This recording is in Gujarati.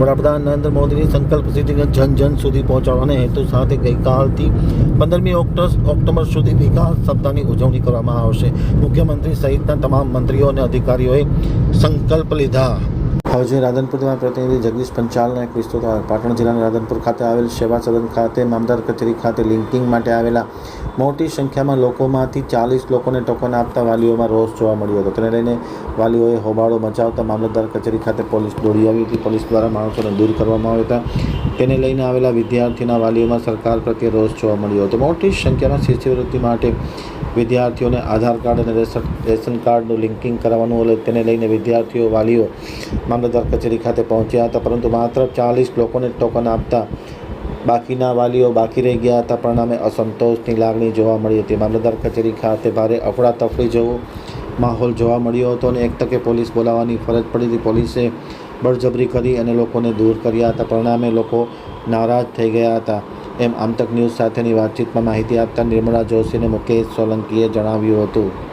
વડાપ્રધાન નરેન્દ્ર મોદીની સંકલ્પ સિદ્ધિને જન જન સુધી પહોંચાડવાના હેતુ સાથે ગઈકાલથી પંદરમી ઓક્ટોબર સુધી વિકાસ સપ્તાહની ઉજવણી કરવામાં આવશે. મુખ્યમંત્રી સહિતના તમામ મંત્રીઓ અને અધિકારીઓએ સંકલ્પ લીધા. હવે રાધનપુરમાં પ્રતિનિધિ જગદીશ પંચાલનો એક વિસ્તૃત પાટણ જિલ્લાના રાધનપુર ખાતે આવેલ સેવા સદન ખાતે, મામદાર કચેરી ખાતે લિંકિંગ માટે આવેલા મોટી સંખ્યામાં લોકોમાંથી ચાલીસ લોકોને ટોકન આપતા વાલીઓમાં રોષ જોવા મળ્યો હતો. તેને લઈને વાલીઓએ હોબાળો મચાવતા મામલતદાર કચેરી ખાતે પોલીસ દોડી આવી હતી. પોલીસ દ્વારા માણસોને દૂર કરવામાં આવ્યા હતા. તેને લઈને આવેલા વિદ્યાર્થીના વાલીઓમાં સરકાર પ્રત્યે રોષ જોવા મળ્યો હતો. મોટી સંખ્યામાં શિષ્યવૃત્તિ માટે વિદ્યાર્થીઓને આધાર કાર્ડ અને રેશન રેશન કાર્ડનું લિંકિંગ કરાવવાનું હોય તેને લઈને વિદ્યાર્થીઓ વાલીઓ મામલતદાર કચેરી ખાતે પહોંચ્યા હતા, પરંતુ માત્ર ચાલીસ લોકોને ટોકન આપતા બાકીના વાલીઓ બાકી રહી ગયા હતા. પરિણામે અસંતોષની લાગણી જોવા મળી હતી. મામલતદાર કચેરી ખાતે ભારે અફડાતફડી જેવો માહોલ જોવા મળ્યો હતો અને એક તકે પોલીસ બોલાવવાની ફરજ પડી હતી. પોલીસે બળજબરી કરી અને લોકોને દૂર કર્યા હતા. પરિણામે લોકો નારાજ થઈ ગયા હતા. એમ આમતક ન્યૂઝ સાથેની વાતચીતમાં માહિતી આપતા નિર્મળા જોશી અને મુકેશ સોલંકીએ જણાવ્યું હતું.